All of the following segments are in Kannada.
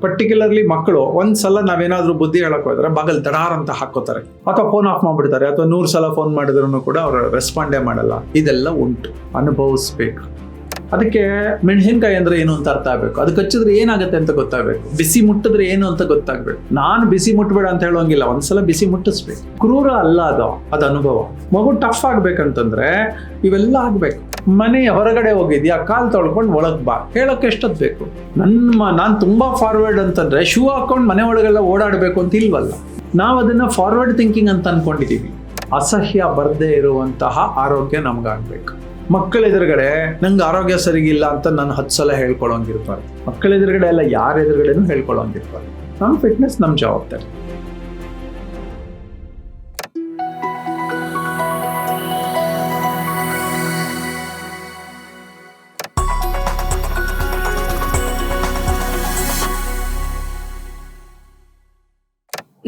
ಪರ್ಟಿಕ್ಯುಲರ್ಲಿ ಮಕ್ಕಳು ಒಂದ್ಸಲ ನಾವೇನಾದ್ರೂ ಬುದ್ಧಿ ಹೇಳಕ್ ಹೋದ್ರೆ ಬಗಲ್ ದಡಾರ್ ಅಂತ ಹಾಕೋತಾರೆ ಅಥವಾ ಫೋನ್ ಆಫ್ ಮಾಡ್ಬಿಡ್ತಾರೆ, ಅಥವಾ ನೂರ್ ಸಲ ಫೋನ್ ಮಾಡಿದ್ರು ಕೂಡ ಅವರು ರೆಸ್ಪಾಂಡೇ ಮಾಡಲ್ಲ. ಇದೆಲ್ಲ ಉಂಟು. ಅನುಭವಿಸ್ಬೇಕು. ಅದಕ್ಕೆ ಮೆಣಸಿನ್ಕಾಯಿ ಅಂದ್ರೆ ಏನು ಅಂತ ಅರ್ಥ ಆಗ್ಬೇಕು? ಅದಕ್ಕೆ ಹಚ್ಚಿದ್ರೆ ಏನಾಗುತ್ತೆ ಅಂತ ಗೊತ್ತಾಗ್ಬೇಕು. ಬಿಸಿ ಮುಟ್ಟಿದ್ರೆ ಏನು ಅಂತ ಗೊತ್ತಾಗ್ಬೇಕು. ನಾನು ಬಿಸಿ ಮುಟ್ಟಬೇಡ ಅಂತ ಹೇಳೋಂಗಿಲ್ಲ ಒಂದ್ಸಲ ಬಿಸಿ ಮುಟ್ಟಿಸ್ಬೇಕು. ಕ್ರೂರ ಅಲ್ಲ ಅದು ಅದು ಅನುಭವ. ಮಗು ಟಫ್ ಆಗ್ಬೇಕಂತಂದ್ರೆ ಇವೆಲ್ಲ ಆಗ್ಬೇಕು. ಮನೆ ಹೊರಗಡೆ ಹೋಗಿದ್ಯಾ, ಕಾಲ್ ತೊಳ್ಕೊಂಡು ಒಳಗ್ ಬಾ. ಹೇಳಕ್ ಎಷ್ಟೊತ್ ಬೇಕು? ನನ್ನ, ನಾನು ತುಂಬಾ ಫಾರ್ವರ್ಡ್ ಅಂತಂದ್ರೆ ಶೂ ಹಾಕೊಂಡು ಮನೆ ಒಳಗೆಲ್ಲ ಓಡಾಡಬೇಕು ಅಂತ ಇಲ್ವಲ್ಲ? ನಾವು ಅದನ್ನ ಫಾರ್ವರ್ಡ್ ಥಿಂಕಿಂಗ್ ಅಂತ ಅನ್ಕೊಂಡಿದೀವಿ. ಅಸಹ್ಯ ಬರ್ದೇ ಇರುವಂತಹ ಆರೋಗ್ಯ ನಮ್ಗಾಗ್ಬೇಕು. ಮಕ್ಕಳ ಎದುರುಗಡೆ ನಂಗೆ ಆರೋಗ್ಯ ಸರಿಗಿಲ್ಲ ಅಂತ ನಾನು ಹತ್ತು ಸಲ ಹೇಳ್ಕೊಳ್ಳೋಂಗಿರ್ಬಾರ್ದು ಮಕ್ಕಳ ಎದುರುಗಡೆ ಎಲ್ಲ ಯಾರ ಎದುರುಗಡೆನೂ ಹೇಳ್ಕೊಳ್ಳೋಂಗಿರ್ಬಾರ್ದು ನಮ್ಮ ಫಿಟ್ನೆಸ್ ನಮ್ಮ ಜವಾಬ್ದಾರಿ.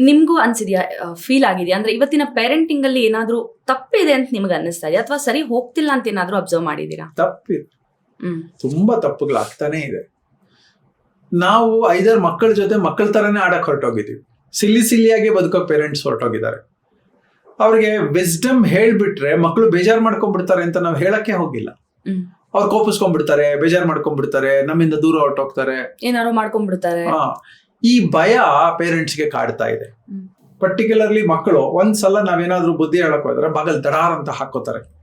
ನಿಮ್ಗೂ ಅನ್ಸಿದ್ಯಾ ಫೀಲ್ ಆಗಿದೆಯಾ? ಅಂದ್ರೆ ಇವತ್ತಿನ ಪೇರೆಂಟಿಂಗ್ ಅಲ್ಲಿ ಏನಾದ್ರೂ ತಪ್ಪಿದೆ ಅಂತ ನಿಮ್ಗೆ ಅನ್ನಿಸ್ತಾ ಇದೆಯಾ? ಅಥವಾ ಸರಿ ಹೋಗ್ತಿಲ್ಲ ಅಂತ ಏನಾದ್ರೂ ಅಬ್ಸರ್ವ್ ಮಾಡಿದೀರಾ ತಪ್ಪಿದೆ. ತುಂಬಾ ತಪ್ಪುಗಳು ಆಗ್ತಾನೆ ಇದೆ. ನಾವು ಐದಾರು ಮಕ್ಕಳ ಜೊತೆ ಮಕ್ಕಳ ತರನೇ ಆಡಕ್ ಹೊರಟೋಗಿದ್ದೀವಿ. ಸಿಲ್ಲಿ ಸಿಲ್ಲಿಯಾಗಿ ಬದುಕೋ ಪೇರೆಂಟ್ಸ್ ಹೊರಟೋಗಿದ್ದಾರೆ. ಅವ್ರಿಗೆ ವಿಸ್ಡಮ್ ಹೇಳ್ಬಿಟ್ರೆ ಮಕ್ಕಳು ಬೇಜಾರ್ ಮಾಡ್ಕೊಂಡ್ಬಿಡ್ತಾರೆ ಅಂತ ನಾವು ಹೇಳಕ್ಕೆ ಹೋಗಿಲ್ಲ. ಅವ್ರು ಕೋಪಿಸ್ಕೊಂಡ್ಬಿಡ್ತಾರೆ ಬೇಜಾರ್ ಮಾಡ್ಕೊಂಡ್ಬಿಡ್ತಾರೆ ನಮ್ಮಿಂದ ದೂರ ಹೊರಟೋಗ್ತಾರೆ. ಏನಾದ್ರು ಮಾಡ್ಕೊಂಡ್ಬಿಡ್ತಾರೆ. ಈ ಭಯ ಪೇರೆಂಟ್ಸ್ಗೆ ಕಾಡ್ತಾ ಇದೆ. ಪರ್ಟಿಕ್ಯುಲರ್ಲಿ ಮಕ್ಕಳು ಒಂದ್ಸಲ ನಾವೇನಾದ್ರೂ ಬುದ್ಧಿ ಹೇಳಕ್ ಹೋದ್ರೆ ಬಾಗಲ್ ದಡಾರ್ ಅಂತ ಹಾಕೋತಾರೆ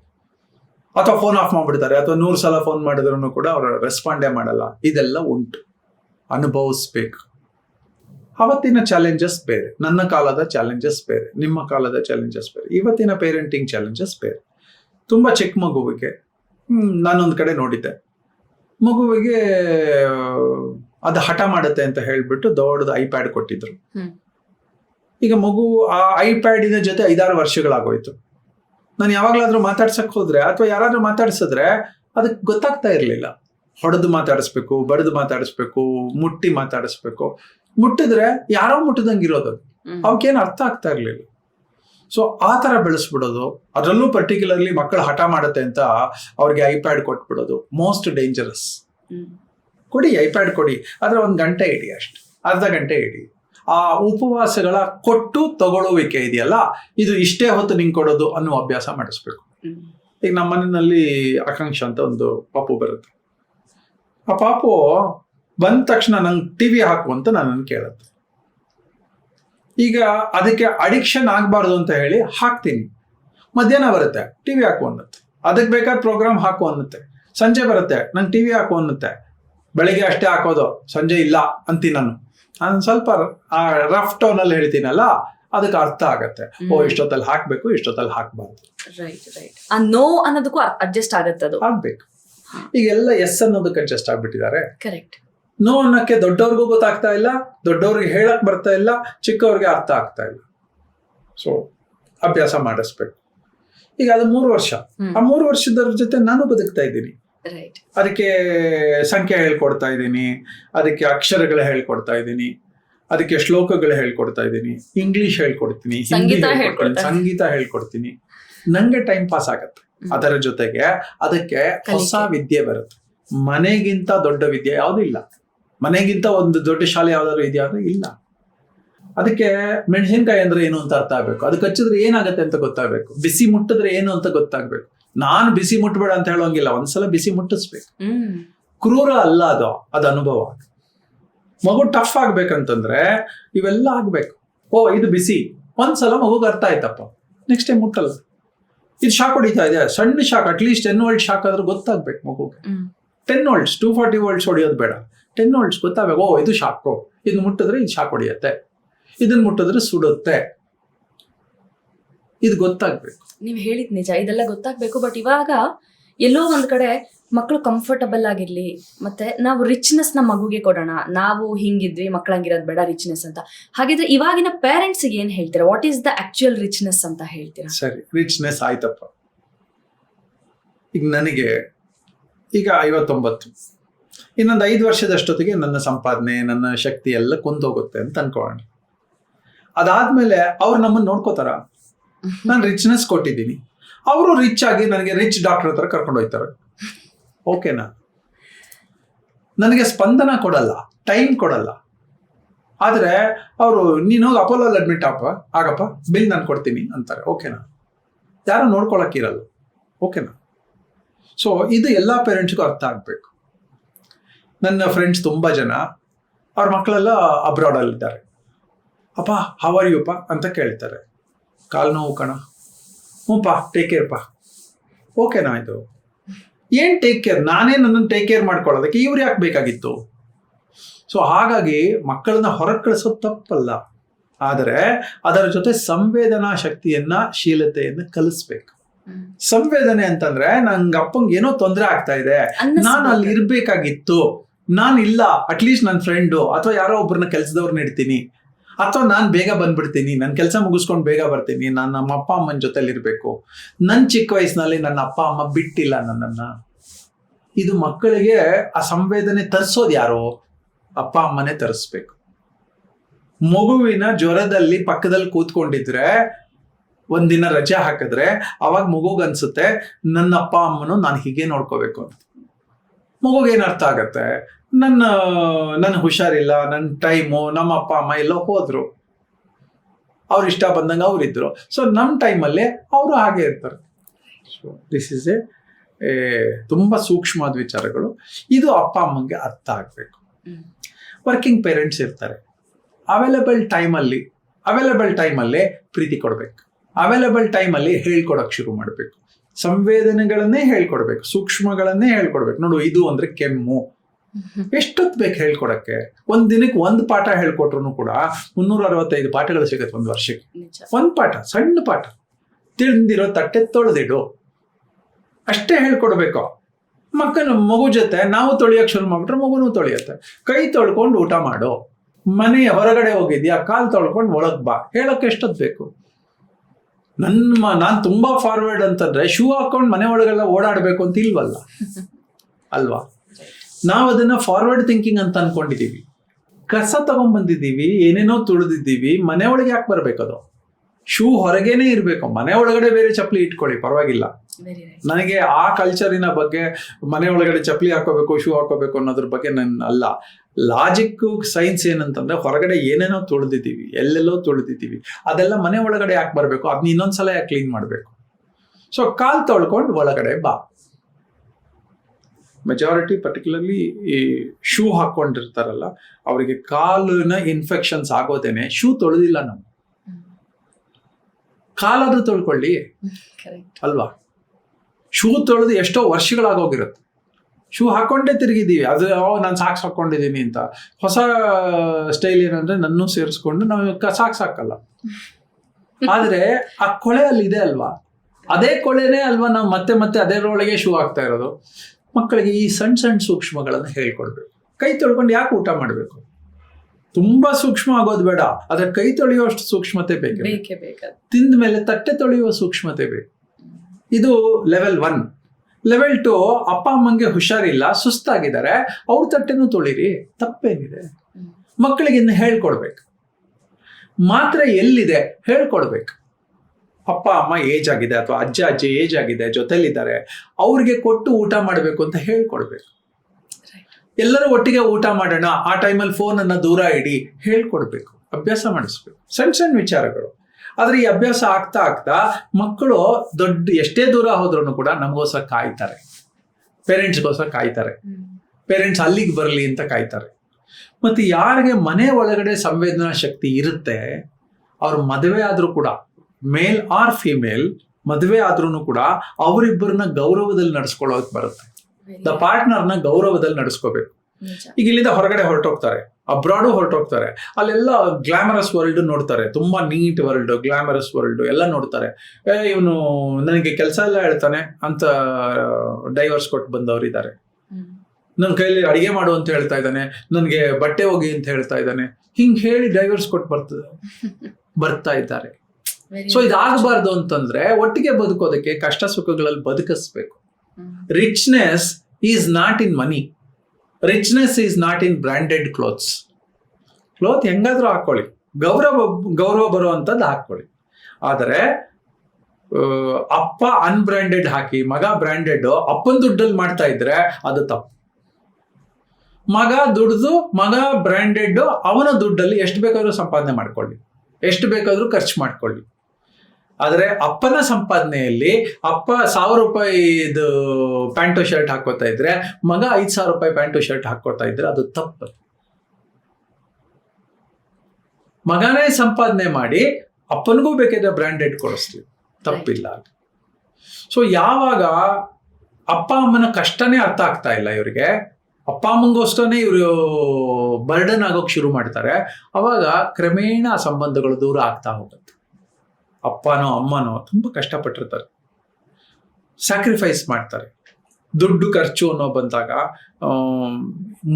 ಅಥವಾ ಫೋನ್ ಆಫ್ ಮಾಡ್ಬಿಡ್ತಾರೆ ಅಥವಾ ನೂರು ಸಲ ಫೋನ್ ಮಾಡಿದ್ರು ಕೂಡ ಅವರು ರೆಸ್ಪಾಂಡೇ ಮಾಡಲ್ಲ. ಇದೆಲ್ಲ ಉಂಟು. ಅನುಭವಿಸ್ಬೇಕು. ಅವತ್ತಿನ ಚಾಲೆಂಜಸ್ ಬೇರೆ. ನನ್ನ ಕಾಲದ ಚಾಲೆಂಜಸ್ ಬೇರೆ. ನಿಮ್ಮ ಕಾಲದ ಚಾಲೆಂಜಸ್ ಬೇರೆ. ಇವತ್ತಿನ ಪೇರೆಂಟಿಂಗ್ ಚಾಲೆಂಜಸ್ ಬೇರೆ. ತುಂಬಾ ಚಿಕ್ಕ ಮಗುವಿಗೆ ನಾನೊಂದ್ ಕಡೆ ನೋಡಿದ್ದೆ. ಮಗುವಿಗೆ ಅದು ಹಠ ಮಾಡುತ್ತೆ ಅಂತ ಹೇಳ್ಬಿಟ್ಟು ದೊಡ್ಡದು ಐಪ್ಯಾಡ್ ಕೊಟ್ಟಿದ್ರು. ಈಗ ಮಗು ಆ ಐಪ್ಯಾಡಿನ ಜೊತೆ ಐದಾರು ವರ್ಷಗಳಾಗೋಯ್ತು. ನಾನು ಯಾವಾಗ್ಲಾದ್ರೂ ಮಾತಾಡ್ಸಕ್ ಹೋದ್ರೆ ಅಥವಾ ಯಾರಾದ್ರೂ ಮಾತಾಡ್ಸಿದ್ರೆ ಅದಕ್ಕೆ ಗೊತ್ತಾಗ್ತಾ ಇರ್ಲಿಲ್ಲ. ಹೊಡೆದು ಮಾತಾಡಿಸ್ಬೇಕು ಬಡದು ಮಾತಾಡಿಸ್ಬೇಕು ಮುಟ್ಟಿ ಮಾತಾಡಿಸ್ಬೇಕು. ಮುಟ್ಟಿದ್ರೆ ಯಾರೋ ಮುಟ್ಟದಂಗಿರೋದು. ಇರೋದು ಅವಕ್ಕೇನು ಅರ್ಥ ಆಗ್ತಾ ಇರ್ಲಿಲ್ಲ. ಸೊ ಆ ತರ ಬೆಳೆಸ್ಬಿಡೋದು. ಅದರಲ್ಲೂ ಪರ್ಟಿಕ್ಯುಲರ್ಲಿ ಮಕ್ಕಳು ಹಠ ಮಾಡುತ್ತೆ ಅಂತ ಅವ್ರಿಗೆ ಐಪ್ಯಾಡ್ ಕೊಟ್ಬಿಡೋದು. Most dangerous. ಕೊಡಿ ಐಪ್ಯಾಡ್ ಕೊಡಿ. ಆದರೆ ಒಂದು ಗಂಟೆ ಇಡಿ ಅಷ್ಟೆ. ಅರ್ಧ ಗಂಟೆ ಇಡಿ. ಆ ಉಪವಾಸಗಳ ಕೊಟ್ಟು ತಗೊಳ್ಳುವಿಕೆ ಇದೆಯಲ್ಲ ಇದು ಇಷ್ಟೇ ಹೊತ್ತು ನಿಂಗೆ ಕೊಡೋದು ಅನ್ನೋ ಅಭ್ಯಾಸ ಮಾಡಿಸ್ಬೇಕು. ಈಗ ನಮ್ಮ ಮನೆಯಲ್ಲಿ ಆಕಾಂಕ್ಷ ಅಂತ ಒಂದು ಪಾಪು ಬರುತ್ತೆ. ಆ ಪಾಪು ಬಂದ ತಕ್ಷಣ ನಂಗೆ ಟಿವಿ ಹಾಕು ಅಂತ ನನ್ನನ್ನು ಕೇಳುತ್ತೆ. ಈಗ ಅದಕ್ಕೆ ಅಡಿಕ್ಷನ್ ಆಗಬಾರ್ದು ಅಂತ ಹೇಳಿ ಹಾಕ್ತೀನಿ. ಮಧ್ಯಾಹ್ನ ಬರುತ್ತೆ ಟಿವಿ ಹಾಕು ಅನ್ನತ್ತೆ. ಅದಕ್ಕೆ ಬೇಕಾದ ಪ್ರೋಗ್ರಾಮ್ ಹಾಕು ಅನ್ನತ್ತೆ. ಸಂಜೆ ಬರುತ್ತೆ ನಂಗೆ ಟಿವಿ ಹಾಕು ಅನ್ನತ್ತೆ. ಬೆಳಿಗ್ಗೆ ಅಷ್ಟೇ ಹಾಕೋದು ಸಂಜೆ ಇಲ್ಲ ಅಂತೀನಿ ನಾನು. ನಾನು ಸ್ವಲ್ಪ ಆ ರಫ್ ಟೋನಲ್ಲಿ ಹೇಳ್ತೀನಲ್ಲ ಅದಕ್ಕೆ ಅರ್ಥ ಆಗತ್ತೆ. ಓ. ಇಷ್ಟೊತ್ತಲ್ಲಿ ಹಾಕ್ಬೇಕು ಇಷ್ಟೊತ್ತಲ್ಲಿ ಹಾಕ್ಬಾರ್ದು. ರೈಟ್ ರೈಟ್ ಆ ನೋ ಅನ್ನೋದಕ್ಕೂ ಅಡ್ಜಸ್ಟ್ ಅದು. ಆಗ್ಬೇಕು. ಈಗೆಲ್ಲ ಎಸ್ ಅನ್ನೋದಕ್ಕೆ ಅಡ್ಜಸ್ಟ್ ಆಗ್ಬಿಟ್ಟಿದ್ದಾರೆ. ಕರೆಕ್ಟ್ ನೋ ಅನ್ನಕ್ಕೆ ದೊಡ್ಡವ್ರಿಗೂ ಗೊತ್ತಾಗ್ತಾ ಇಲ್ಲ ದೊಡ್ಡವ್ರಿಗೆ ಹೇಳಕ್ ಬರ್ತಾ ಇಲ್ಲ ಚಿಕ್ಕವ್ರಿಗೆ ಅರ್ಥ ಆಗ್ತಾ ಇಲ್ಲ. ಸೊ ಅಭ್ಯಾಸ ಮಾಡಿಸ್ಬೇಕು. ಈಗ ಅದು ಮೂರು ವರ್ಷ. ಆ ಮೂರು ವರ್ಷದವ್ರ ಜೊತೆ ನಾನು ಬದುಕ್ತಾ ಇದ್ದೀನಿ. ಅದಕ್ಕೆ ಸಂಖ್ಯೆ ಹೇಳ್ಕೊಡ್ತಾ ಇದ್ದೀನಿ. ಅದಕ್ಕೆ ಅಕ್ಷರಗಳು ಹೇಳ್ಕೊಡ್ತಾ ಇದ್ದೀನಿ. ಅದಕ್ಕೆ ಶ್ಲೋಕಗಳು ಹೇಳ್ಕೊಡ್ತಾ ಇದ್ದೀನಿ. ಇಂಗ್ಲಿಷ್ ಹೇಳ್ಕೊಡ್ತೀನಿ ಹಿಂದಿ ಹೇಳ್ಕೊಡ್ತೀನಿ. ಸಂಗೀತ ಹೇಳ್ಕೊಡ್ತೀನಿ. ನಂಗೆ ಟೈಮ್ ಪಾಸ್ ಆಗತ್ತೆ. ಅದರ ಜೊತೆಗೆ ಅದಕ್ಕೆ ಹೊಸ ವಿದ್ಯೆ ಬರುತ್ತೆ. ಮನೆಗಿಂತ ದೊಡ್ಡ ವಿದ್ಯೆ ಯಾವುದೂ ಇಲ್ಲ. ಮನೆಗಿಂತ ಒಂದು ದೊಡ್ಡ ಶಾಲೆ ಯಾವ್ದಾದ್ರು ಇದೆಯಾ ಅಂದ್ರೆ ಇಲ್ಲ. ಅದಕ್ಕೆ ಮೆಣಸಿನ್ಕಾಯಿ ಅಂದ್ರೆ ಏನು ಅಂತ ಅರ್ಥ ಆಗ್ಬೇಕು. ಅದಕ್ಕೆ ಹಚ್ಚಿದ್ರೆ ಏನಾಗತ್ತೆ ಅಂತ ಗೊತ್ತಾಗ್ಬೇಕು. ಬಿಸಿ ಮುಟ್ಟಿದ್ರೆ ಏನು ಅಂತ ಗೊತ್ತಾಗ್ಬೇಕು. ನಾನು ಬಿಸಿ ಮುಟ್ಬೇಡ ಅಂತ ಹೇಳೋಂಗಿಲ್ಲ ಒಂದ್ಸಲ ಬಿಸಿ ಮುಟ್ಟಿಸ್ಬೇಕು. ಕ್ರೂರ ಅಲ್ಲ ಅದು ಅದು ಅನುಭವ. ಮಗು ಟಫ್ ಆಗ್ಬೇಕಂತಂದ್ರೆ ಇವೆಲ್ಲ ಆಗ್ಬೇಕು. ಓ ಇದು ಬಿಸಿ. ಒಂದ್ಸಲ ಮಗುಗೆ ಅರ್ಥ ಆಯ್ತಪ್ಪ. ನೆಕ್ಸ್ಟ್ ಟೈಮ್ ಮುಟ್ಟಲ್ಲ. ಇದು ಶಾಕ್ ಹೊಡಿತಾ ಇದೆ ಸಣ್ಣ shock at least ten volt shock ಆದ್ರೂ ಗೊತ್ತಾಗ್ಬೇಕು ಮಗುಗೆ. Ten volts two forty volts ಹೊಡಿಯೋದು ಬೇಡ. ಟೆನ್ ವೋಲ್ಟ್ಸ್ ಗೊತ್ತಾಗಬೇಕು ಓ ಇದು ಶಾಕು. ಇದು ಮುಟ್ಟಿದ್ರೆ ಇದು ಶಾಕ್ ಹೊಡಿಯತ್ತೆ. ಇದನ್ನ ಮುಟ್ಟಿದ್ರೆ ಸುಡುತ್ತೆ. ಇದು ಗೊತ್ತಾಗ್ಬೇಕು. ನೀವು ಹೇಳಿದ್ ನಿಜ ಇದೆಲ್ಲ ಗೊತ್ತಾಗ್ಬೇಕು ಬಟ್ ಇವಾಗ ಎಲ್ಲೋ ಒಂದ್ ಕಡೆ ಮಕ್ಕಳು ಕಂಫರ್ಟಬಲ್ ಆಗಿರ್ಲಿ ಮತ್ತೆ ನಾವು ರಿಚ್ನೆಸ್ನ ಮಗುಗೆ ಕೊಡೋಣ ನಾವು ಹಿಂಗಿದ್ವಿ ಮಕ್ಕಳಂಗಿರೋದು ಬೇಡ ರಿಚ್ನೆಸ್ ಅಂತ. ಹಾಗಿದ್ರೆ ಇವಾಗಿನ ಪೇರೆಂಟ್ಸ್ ಏನ್ ಹೇಳ್ತೀರಾ? What is the actual richness ಅಂತ ಹೇಳ್ತೀರಾ? ಸರಿ ರಿಚ್ನೆಸ್ ಆಯ್ತಪ್ಪ. ಈಗ ನನಗೆ ಈಗ ಐವತ್ತೊಂಬತ್ತು. ಇನ್ನೊಂದು ಐದು ವರ್ಷದಷ್ಟೊತ್ತಿಗೆ ನನ್ನ ಸಂಪಾದನೆ ನನ್ನ ಶಕ್ತಿ ಎಲ್ಲ ಕುಂದೋಗುತ್ತೆ ಅಂತ ಅನ್ಕೊಳ್ಳೋಣ. ಅದಾದ್ಮೇಲೆ ಅವ್ರು ನಮ್ಮನ್ನ ನೋಡ್ಕೋತಾರ? ನಾನು ರಿಚ್ನೆಸ್ ಕೊಟ್ಟಿದ್ದೀನಿ. ಅವರು ರಿಚ್ ಆಗಿ ನನಗೆ ರಿಚ್ ಡಾಕ್ಟರ್ ಹತ್ರ ಕರ್ಕೊಂಡು ಹೋಗ್ತಾರೆ ಓಕೆನಾ ನನಗೆ ಸ್ಪಂದನ ಕೊಡಲ್ಲ ಟೈಮ್ ಕೊಡಲ್ಲ. ಆದರೆ ಅವರು, ನೀನು ಅಪೋಲಲ್ಲಿ ಅಡ್ಮಿಟ್ ಆಪ, ಆಗಪ್ಪ ಬಿಲ್ ನಾನು ಕೊಡ್ತೀನಿ ಅಂತಾರೆ. ಓಕೆನಾ ಯಾರು ನೋಡ್ಕೊಳಕ್ಕಿರಲ್ಲ ಓಕೆನಾ ಸೊ ಇದು ಎಲ್ಲ ಪೇರೆಂಟ್ಸ್ಗೂ ಅರ್ಥ ಆಗಬೇಕು. ನನ್ನ ಫ್ರೆಂಡ್ಸ್ ತುಂಬ ಜನ, ಅವ್ರ ಮಕ್ಕಳೆಲ್ಲ ಅಬ್ರಾಡಲ್ಲಿದ್ದಾರೆ ಅಪ್ಪ ಹವ್ ಆರ್ ಅಂತ ಕೇಳ್ತಾರೆ. ಕಾಲು ನೋವು ಕಣ. ಹ್ಞೂಪ್ಪ ಟೇಕ್ ಕೇರ್ ಪಾ. ಓಕೆನಾ ಇದು. ಏನು ಟೇಕ್ ಕೇರ್ ನಾನೇ ನನ್ನನ್ನು ಟೇಕ್ ಕೇರ್ ಮಾಡ್ಕೊಳ್ಳೋದಕ್ಕೆ ಇವ್ರು ಯಾಕೆ ಬೇಕಾಗಿತ್ತು? ಸೊ ಹಾಗಾಗಿ ಮಕ್ಕಳನ್ನ ಹೊರಗೆ ಕಳಿಸೋದು ತಪ್ಪಲ್ಲ. ಆದರೆ ಅದರ ಜೊತೆ ಸಂವೇದನಾ ಶಕ್ತಿಯನ್ನ ಶೀಲತೆಯನ್ನು ಕಲಿಸ್ಬೇಕು. ಸಂವೇದನೆ ಅಂತಂದ್ರೆ ನಂಗೆ ಅಪ್ಪಂಗೆ ಏನೋ ತೊಂದರೆ ಆಗ್ತಾ ಇದೆ. ನಾನು ಅಲ್ಲಿ ಇರ್ಬೇಕಾಗಿತ್ತು ನಾನು ಇಲ್ಲ ಅಟ್ಲೀಸ್ಟ್ ನನ್ನ ಫ್ರೆಂಡು ಅಥವಾ ಯಾರೋ ಒಬ್ಬರನ್ನ ಕೆಲಸದವ್ರನ್ನ ಇಡ್ತೀನಿ. ಅಥವಾ ನಾನು ಬೇಗ ಬಂದ್ಬಿಡ್ತೀನಿ ನನ್ನ ಕೆಲಸ ಮುಗಿಸ್ಕೊಂಡು ಬೇಗ ಬರ್ತೀನಿ, ನಾನು ನಮ್ಮ ಅಪ್ಪ ಅಮ್ಮನ ಜೊತೆಲಿ ಇರಬೇಕು ನನ್ನ ಚಿಕ್ಕ ವಯಸ್ಸಿನಲ್ಲಿ ನನ್ನ ಅಪ್ಪ ಅಮ್ಮ ಬಿಟ್ಟಿಲ್ಲ ನನ್ನನ್ನು. ಇದು ಮಕ್ಕಳಿಗೆ ಆ ಸಂವೇದನೆ ತರಿಸೋದು ಯಾರು ಅಪ್ಪ ಅಮ್ಮನೇ ತರಿಸ್ಬೇಕು. ಮಗುವಿನ ಜ್ವರದಲ್ಲಿ ಪಕ್ಕದಲ್ಲಿ ಕೂತ್ಕೊಂಡಿದ್ರೆ, ಒಂದಿನ ರಜೆ ಹಾಕಿದ್ರೆ, ಅವಾಗ ಮಗುಗನ್ಸುತ್ತೆ ನನ್ನ ಅಪ್ಪ ಅಮ್ಮನು ನಾನು ಹೀಗೆ ನೋಡ್ಕೋಬೇಕು ಅಂತ. ಮಗುಗೇನು ಅರ್ಥ ಆಗತ್ತೆ? ನನ್ನ ನನ್ನ ಹುಷಾರಿಲ್ಲ ನನ್ನ ಟೈಮು, ನಮ್ಮ ಅಪ್ಪ, ಅಮ್ಮ ಎಲ್ಲ ಹೋದ್ರು. ಅವ್ರು ಇಷ್ಟ ಬಂದಂಗೆ ಅವ್ರಿದ್ರು ಸೊ ನಮ್ಮ ಟೈಮಲ್ಲೇ ಅವರು ಹಾಗೆ ಇರ್ತಾರೆ. ಸೊ ದಿಸ್ ಇಸ್ ಎ ತುಂಬ ಸೂಕ್ಷ್ಮವಾದ ವಿಚಾರಗಳು. ಇದು ಅಪ್ಪ, ಅಮ್ಮಂಗೆ ಅರ್ಥ ಆಗಬೇಕು. ವರ್ಕಿಂಗ್ ಪೇರೆಂಟ್ಸ್ ಇರ್ತಾರೆ. ಅವೈಲಬಲ್ ಟೈಮಲ್ಲಿ ಅವೈಲಬಲ್ ಟೈಮಲ್ಲೇ ಪ್ರೀತಿ ಕೊಡಬೇಕು. ಅವೈಲಬಲ್ ಟೈಮಲ್ಲಿ ಹೇಳ್ಕೊಡೋಕೆ ಶುರು ಮಾಡಬೇಕು. ಸಂವೇದನೆಗಳನ್ನೇ ಹೇಳ್ಕೊಡ್ಬೇಕು ಸೂಕ್ಷ್ಮಗಳನ್ನೇ ಹೇಳ್ಕೊಡ್ಬೇಕು. ನೋಡು ಇದು ಅಂದ್ರೆ ಕೆಮ್ಮು. ಎಷ್ಟೊತ್ತು ಬೇಕು ಹೇಳ್ಕೊಡಕ್ಕೆ? ಒಂದ್ ದಿನಕ್ಕೆ ಒಂದು ಪಾಠ ಹೇಳ್ಕೊಟ್ರು ಕೂಡ ಮುನ್ನೂರ ಅರವತ್ತೈದು ಪಾಠಗಳು ಸಿಗುತ್ತೆ ಒಂದು ವರ್ಷಕ್ಕೆ. ಒಂದ್ ಪಾಠ ಸಣ್ಣ ಪಾಠ. ತಿಳಿದಿರೋ ತಟ್ಟೆ ತೊಳೆದಿಡು. ಅಷ್ಟೇ ಹೇಳ್ಕೊಡ್ಬೇಕು. ಮಕ್ಕಳು ಮಗು ಜೊತೆ ನಾವು ತೊಳೆಯೋಕೆ ಶುರು ಮಾಡ್ಬಿಟ್ರೆ ಮಗುನೂ ತೊಳೆಯುತ್ತೆ. ಕೈ ತೊಳ್ಕೊಂಡು ಊಟ ಮಾಡು. ಮನೆಯ ಹೊರಗಡೆ ಹೋಗಿದ್ಯಾ ಕಾಲು ತೊಳ್ಕೊಂಡು ಒಳಗ್ ಬಾ. ಹೇಳೋಕೆ ಎಷ್ಟೊತ್ತು ಬೇಕು? ನನ್ನ ನಾನು ತುಂಬ ಫಾರ್ವರ್ಡ್ ಅಂತಂದ್ರೆ ಶೂ ಹಾಕೊಂಡು ಮನೆ ಒಳಗೆಲ್ಲ ಓಡಾಡಬೇಕು ಅಂತ ಇಲ್ವಲ್ಲ? ಅಲ್ವಾ? ನಾವು ಅದನ್ನ ಫಾರ್ವರ್ಡ್ ಥಿಂಕಿಂಗ್ ಅಂತ ಅಂದ್ಕೊಂಡಿದ್ದೀವಿ ಕಸ ತಗೊಂಡ್ಬಂದಿದ್ದೀವಿ ಏನೇನೋ ತುಳಿದಿದ್ದೀವಿ, ಮನೆ ಒಳಗೆ ಯಾಕೆ ಬರ್ಬೇಕದು? ಶೂ ಹೊರಗೇನೆ ಇರಬೇಕು, ಮನೆ ಒಳಗಡೆ ಬೇರೆ ಚಪ್ಪಲಿ ಇಟ್ಕೊಳ್ಳಿ, ಪರವಾಗಿಲ್ಲ. ನನಗೆ ಆ ಕಲ್ಚರಿನ ಬಗ್ಗೆ ಮನೆ ಒಳಗಡೆ ಚಪ್ಪಲಿ ಹಾಕೋಬೇಕು ಶೂ ಹಾಕೋಬೇಕು ಅನ್ನೋದ್ರ ಬಗ್ಗೆ ನನ್ನ ಅಲ್ಲ. ಲಾಜಿಕ್ ಸೈನ್ಸ್ ಏನಂತಂದ್ರೆ ಹೊರಗಡೆ ಏನೇನೋ ತೊಳೆದಿದ್ದೀವಿ ಎಲ್ಲೆಲ್ಲೋ ತೊಳೆದಿದ್ದೀವಿ. ಅದೆಲ್ಲ ಮನೆ ಒಳಗಡೆ ಯಾಕೆ ಬರಬೇಕು? ಅದನ್ನ ಇನ್ನೊಂದ್ಸಲ ಯಾಕೆ ಕ್ಲೀನ್ ಮಾಡಬೇಕು? ಸೊ ಕಾಲ್ ತೊಳ್ಕೊಂಡು ಒಳಗಡೆ ಬಾ. ಮೆಜಾರಿಟಿ ಪರ್ಟಿಕ್ಯುಲರ್ಲಿ ಈ ಶೂ ಹಾಕೊಂಡಿರ್ತಾರಲ್ಲ ಅವರಿಗೆ ಕಾಲಿನ ಇನ್ಫೆಕ್ಷನ್ಸ್ ಆಗೋದೇನೆ ಶೂ ತೊಳೆದಿಲ್ಲ ನಾವು ಕಾಲಾದ್ರೂ ತೊಳ್ಕೊಳ್ಳಿ. ಅಲ್ವಾ? ಶೂ ತೊಳೆದು ಎಷ್ಟೋ ವರ್ಷಗಳಾಗೋಗಿರುತ್ತೆ. ಶೂ ಹಾಕೊಂಡೇ ತಿರುಗಿದ್ದೀವಿ. ಅದು ನಾನು ಸಾಕ್ಸ್ ಹಾಕೊಂಡಿದ್ದೀನಿ ಅಂತ. ಹೊಸ ಸ್ಟೈಲ್ ಏನಂದ್ರೆ ನನ್ನೂ ಸೇರಿಸ್ಕೊಂಡು ನಾವು ಸಾಕ್ಸ್ ಹಾಕಲ್ಲ. ಆದ್ರೆ ಆ ಕೊಳೆ ಅಲ್ಲಿ ಇದೆ ಅಲ್ವಾ? ಅದೇ ಕೊಳೆನೇ ಅಲ್ವಾ ನಾವು ಮತ್ತೆ ಮತ್ತೆ ಅದರೊಳಗೆ ಶೂ ಆಗ್ತಾ ಇರೋದು? ಮಕ್ಕಳಿಗೆ ಈ ಸಣ್ಣ ಸಣ್ಣ ಸೂಕ್ಷ್ಮಗಳನ್ನು ಹೇಳ್ಕೊಡ್ಬೇಕು. ಕೈ ತೊಳ್ಕೊಂಡು ಯಾಕೆ ಊಟ ಮಾಡಬೇಕು? ತುಂಬಾ ಸೂಕ್ಷ್ಮ ಆಗೋದು ಬೇಡ. ಆದ್ರೆ ಕೈ ತೊಳೆಯುವಷ್ಟು ಸೂಕ್ಷ್ಮತೆ ಬೇಕು ಬೇಕೇ. ತಿಂದ ಮೇಲೆ ತಟ್ಟೆ ತೊಳೆಯುವ ಸೂಕ್ಷ್ಮತೆ ಬೇಕು. ಇದು ಲೆವೆಲ್ ಒನ್ ಲೆವೆಲ್ ಟು ಅಪ್ಪ ಅಮ್ಮಂಗೆ ಹುಷಾರಿಲ್ಲ, ಸುಸ್ತಾಗಿದ್ದಾರೆ, ಅವ್ರ ತಟ್ಟೆನೂ ತೊಳಿರಿ, ತಪ್ಪೇನಿದೆ. ಮಕ್ಕಳಿಗೆ ಇನ್ನು ಹೇಳ್ಕೊಡ್ಬೇಕು. ಮಾತ್ರೆ ಎಲ್ಲಿದೆ, ಹೇಳ್ಕೊಡ್ಬೇಕು. ಅಪ್ಪ, ಅಮ್ಮ ಏಜ್ ಆಗಿದೆ ಅಥವಾ ಅಜ್ಜ, ಅಜ್ಜಿ ಏಜ್ ಆಗಿದೆ, ಜೊತೆಲಿದ್ದಾರೆ, ಅವ್ರಿಗೆ ಕೊಟ್ಟು ಊಟ ಮಾಡಬೇಕು ಅಂತ ಹೇಳ್ಕೊಡ್ಬೇಕು. ಎಲ್ಲರೂ ಒಟ್ಟಿಗೆ ಊಟ ಮಾಡೋಣ, ಆ ಟೈಮಲ್ಲಿ ಫೋನನ್ನು ದೂರ ಇಡಿ, ಹೇಳ್ಕೊಡ್ಬೇಕು. ಅಭ್ಯಾಸ ಮಾಡಿಸ್ಬೇಕು. ಸಣ್ಣ ಸಣ್ಣ ವಿಚಾರಗಳು. ಆದ್ರೆ ಈ ಅಭ್ಯಾಸ ಆಗ್ತಾ ಆಗ್ತಾ ಮಕ್ಕಳು ದೊಡ್ಡ ಎಷ್ಟೇ ದೂರ ಹೋದ್ರೂ ಕೂಡ ನಮಗೋಸ್ಕರ ಕಾಯ್ತಾರೆ. ಪೇರೆಂಟ್ಸ್ಗೋಸ್ಕರ ಕಾಯ್ತಾರೆ. ಪೇರೆಂಟ್ಸ್ ಅಲ್ಲಿಗೆ ಬರಲಿ ಅಂತ ಕಾಯ್ತಾರೆ. ಮತ್ತೆ ಯಾರಿಗೆ ಮನೆ ಒಳಗಡೆ ಸಂವೇದನಾ ಶಕ್ತಿ ಇರುತ್ತೆ ಅವ್ರು ಮದುವೆ ಆದ್ರೂ ಕೂಡ ಮೇಲ್ ಆರ್ ಫಿಮೇಲ್ ಮದುವೆ ಆದ್ರೂ ಕೂಡ ಅವರಿಬ್ಬರನ್ನ ಗೌರವದಲ್ಲಿ ನಡೆಸ್ಕೊಳ್ಳೋಕೆ ಬರುತ್ತೆ. ದ ಪಾರ್ಟ್ನರ್ನ ಗೌರವದಲ್ಲಿ ನಡೆಸ್ಕೋಬೇಕು. ಈಗ ಇಲ್ಲಿಂದ ಹೊರಗಡೆ ಹೊರಟೋಗ್ತಾರೆ. ಅಬ್ರಾಡು ಹೊರಟೋಗ್ತಾರೆ. ಅಲ್ಲೆಲ್ಲ ಗ್ಲಾಮರಸ್ ವರ್ಲ್ಡ್ ನೋಡ್ತಾರೆ. ತುಂಬಾ ನೀಟ್ ವರ್ಲ್ಡ್ ಗ್ಲಾಮರಸ್ ವರ್ಲ್ಡ್ ಎಲ್ಲ ನೋಡ್ತಾರೆ. ಏ ಇವನು ನನಗೆ ಕೆಲಸ ಎಲ್ಲ ಹೇಳ್ತಾನೆ ಅಂತ ಡೈವರ್ಸ್ ಕೊಟ್ಟು ಬಂದವರಿದ್ದಾರೆ. ನನ್ನ ಕೈಲಿ ಅಡಿಗೆ ಮಾಡು ಅಂತ ಹೇಳ್ತಾ ಇದ್ದಾನೆ. ನನಗೆ ಬಟ್ಟೆ ಹೋಗಿ ಅಂತ ಹೇಳ್ತಾ ಇದ್ದಾನೆ. ಹಿಂಗ್ ಹೇಳಿ ಡೈವರ್ಸ್ ಕೊಟ್ಟು ಬರ್ತದೆ ಬರ್ತಾ ಇದ್ದಾರೆ. ಸೊ ಇದಾಗಬಾರ್ದು ಅಂತಂದ್ರೆ ಒಟ್ಟಿಗೆ ಬದುಕೋದಕ್ಕೆ ಕಷ್ಟ ಸುಖಗಳಲ್ಲಿ ಬದುಕಿಸ್ಬೇಕು. Richness is not in money richness is not in branded clothes cloth ಹೆಂಗಾದ್ರೂ ಹಾಕೊಳ್ಳಿ. ಗೌರವ ಗೌರವ ಬರುವಂಥದ್ದು ಹಾಕ್ಕೊಳ್ಳಿ ಆದರೆ ಅಪ್ಪ ಅನ್ಬ್ರ್ಯಾಂಡೆಡ್ ಹಾಕಿ, ಮಗ ಬ್ರ್ಯಾಂಡೆಡ್ ಅಪ್ಪನ ದುಡ್ಡಲ್ಲಿ ಮಾಡ್ತಾ ಇದ್ರೆ ಅದು ತಪ್ಪು. ಮಗ ದುಡ್ದು, ಮಗ ಬ್ರ್ಯಾಂಡೆಡ್ ಅವನ ದುಡ್ಡಲ್ಲಿ ಎಷ್ಟು ಬೇಕಾದ್ರೂ ಸಂಪಾದನೆ ಮಾಡ್ಕೊಳ್ಳಿ. ಎಷ್ಟು ಬೇಕಾದ್ರೂ ಖರ್ಚು ಮಾಡ್ಕೊಳ್ಳಿ. ಆದರೆ ಅಪ್ಪನ ಸಂಪಾದನೆಯಲ್ಲಿ ಅಪ್ಪ ಸಾವಿರ ರೂಪಾಯಿ ಇದು ಪ್ಯಾಂಟು ಶರ್ಟ್ ಹಾಕೋತಾ ಇದ್ರೆ, ಮಗ ಐದು ಸಾವಿರ ರೂಪಾಯಿ ಪ್ಯಾಂಟು ಶರ್ಟ್ ಹಾಕೋತಾ ಇದ್ರೆ ಅದು ತಪ್ಪು. ಮಗನೇ ಸಂಪಾದನೆ ಮಾಡಿ ಅಪ್ಪನಿಗೂ ಬೇಕಿದ್ರೆ ಬ್ರ್ಯಾಂಡೆಡ್ ಕೊಡಿಸ್ತೀವಿ ತಪ್ಪಿಲ್ಲ. ಸೊ ಯಾವಾಗ ಅಪ್ಪ ಅಮ್ಮನ ಕಷ್ಟನೇ ಅರ್ಥ ಆಗ್ತಾ ಇಲ್ಲ ಇವರಿಗೆ, ಅಪ್ಪ ಅಮ್ಮಂಗೋಸ್ಕರನೇ ಇವರು ಬರ್ಡನ್ ಆಗೋಕೆ ಶುರು ಮಾಡ್ತಾರೆ, ಅವಾಗ ಕ್ರಮೇಣ ಸಂಬಂಧಗಳು ದೂರ ಆಗ್ತಾ ಹೋಗುತ್ತೆ. ಅಪ್ಪನೋ, ಅಮ್ಮನೋ ತುಂಬಾ ಕಷ್ಟಪಟ್ಟಿರ್ತಾರೆ. ಸ್ಯಾಕ್ರಿಫೈಸ್ ಮಾಡ್ತಾರೆ. ದುಡ್ಡು ಖರ್ಚು ಅನ್ನೋ ಬಂದಾಗ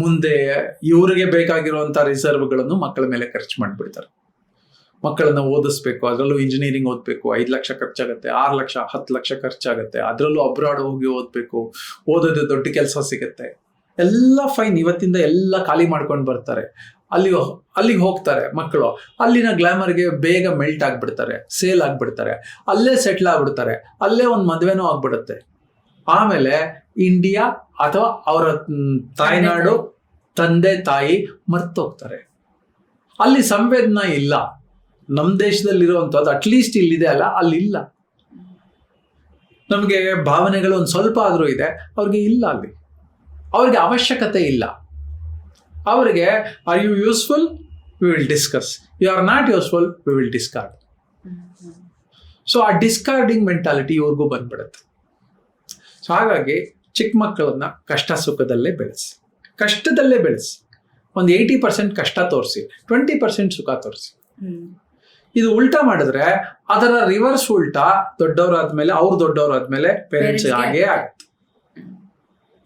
ಮುಂದೆ ಇವರಿಗೆ ಬೇಕಾಗಿರುವಂಥ ರಿಸರ್ವ್ಗಳನ್ನು ಮಕ್ಕಳ ಮೇಲೆ ಖರ್ಚು ಮಾಡಿಬಿಡ್ತಾರೆ. ಮಕ್ಕಳನ್ನ ಓದಿಸ್ಬೇಕು, ಅದರಲ್ಲೂ ಇಂಜಿನಿಯರಿಂಗ್ ಓದಬೇಕು, ಐದು ಲಕ್ಷ ಖರ್ಚಾಗುತ್ತೆ, ಆರು ಲಕ್ಷ, ಹತ್ತು ಲಕ್ಷ ಖರ್ಚಾಗುತ್ತೆ, ಅದರಲ್ಲೂ ಅಬ್ರಾಡ್ ಹೋಗಿ ಓದಬೇಕು, ಓದೋದು ದೊಡ್ಡ ಕೆಲಸ ಸಿಗುತ್ತೆ. ಎಲ್ಲ ಫೈನ್ ಇವತ್ತಿಂದ ಎಲ್ಲ ಖಾಲಿ ಮಾಡ್ಕೊಂಡು ಬರ್ತಾರೆ. ಅಲ್ಲಿ ಅಲ್ಲಿಗೆ ಹೋಗ್ತಾರೆ ಮಕ್ಕಳು ಅಲ್ಲಿನ ಗ್ಲಾಮರ್ಗೆ ಬೇಗ ಮೆಲ್ಟ್ ಆಗಿಬಿಡ್ತಾರೆ ಸೇಲ್ ಆಗಿಬಿಡ್ತಾರೆ. ಅಲ್ಲೇ ಸೆಟ್ಲ್ ಆಗ್ಬಿಡ್ತಾರೆ, ಅಲ್ಲೇ ಒಂದು ಮದುವೆನೂ ಆಗ್ಬಿಡುತ್ತೆ. ಆಮೇಲೆ ಇಂಡಿಯಾ ಅಥವಾ ಅವರ ತಾಯ್ನಾಡು ತಂದೆ ತಾಯಿ ಮರ್ತೋಗ್ತಾರೆ. ಅಲ್ಲಿ ಸಂವೇದನ ಇಲ್ಲ. ನಮ್ಮ ದೇಶದಲ್ಲಿರುವಂಥದ್ದು ಅಟ್ಲೀಸ್ಟ್ ಇಲ್ಲಿದೆ ಅಲ್ಲ, ಅಲ್ಲಿ ಇಲ್ಲ. ನಮಗೆ ಭಾವನೆಗಳು ಒಂದು ಸ್ವಲ್ಪ ಆದರೂ ಇದೆ, ಅವ್ರಿಗೆ ಇಲ್ಲ ಅಲ್ಲಿ. ಅವ್ರಿಗೆ ಅವಶ್ಯಕತೆ ಇಲ್ಲ. ಅವರಿಗೆ are you useful we will discuss you are not useful we will discard so ಆ ಡಿಸ್ಕಾರ್ಡಿಂಗ್ ಮೆಂಟಾಲಿಟಿ ಇವ್ರಿಗೂ ಬಂದ್ಬಿಡುತ್ತೆ. ಸೊ ಹಾಗಾಗಿ ಚಿಕ್ಕ ಮಕ್ಕಳನ್ನ ಕಷ್ಟ ಸುಖದಲ್ಲೇ ಬೆಳೆಸಿ. ಕಷ್ಟದಲ್ಲೇ ಬೆಳೆಸಿ. ಒಂದು ಏಯ್ಟಿ ಪರ್ಸೆಂಟ್ ಕಷ್ಟ ತೋರಿಸಿ. ಟ್ವೆಂಟಿ ಪರ್ಸೆಂಟ್ ಸುಖ ತೋರಿಸಿ. ಇದು ಉಲ್ಟಾ ಮಾಡಿದ್ರೆ ಅದರ ರಿವರ್ಸ್ ಉಲ್ಟಾ ದೊಡ್ಡವರಾದ್ಮೇಲೆ ಅವ್ರು ದೊಡ್ಡವರಾದ್ಮೇಲೆ ಪೇರೆಂಟ್ಸ್ ಹಾಗೆ ಆಗುತ್ತೆ.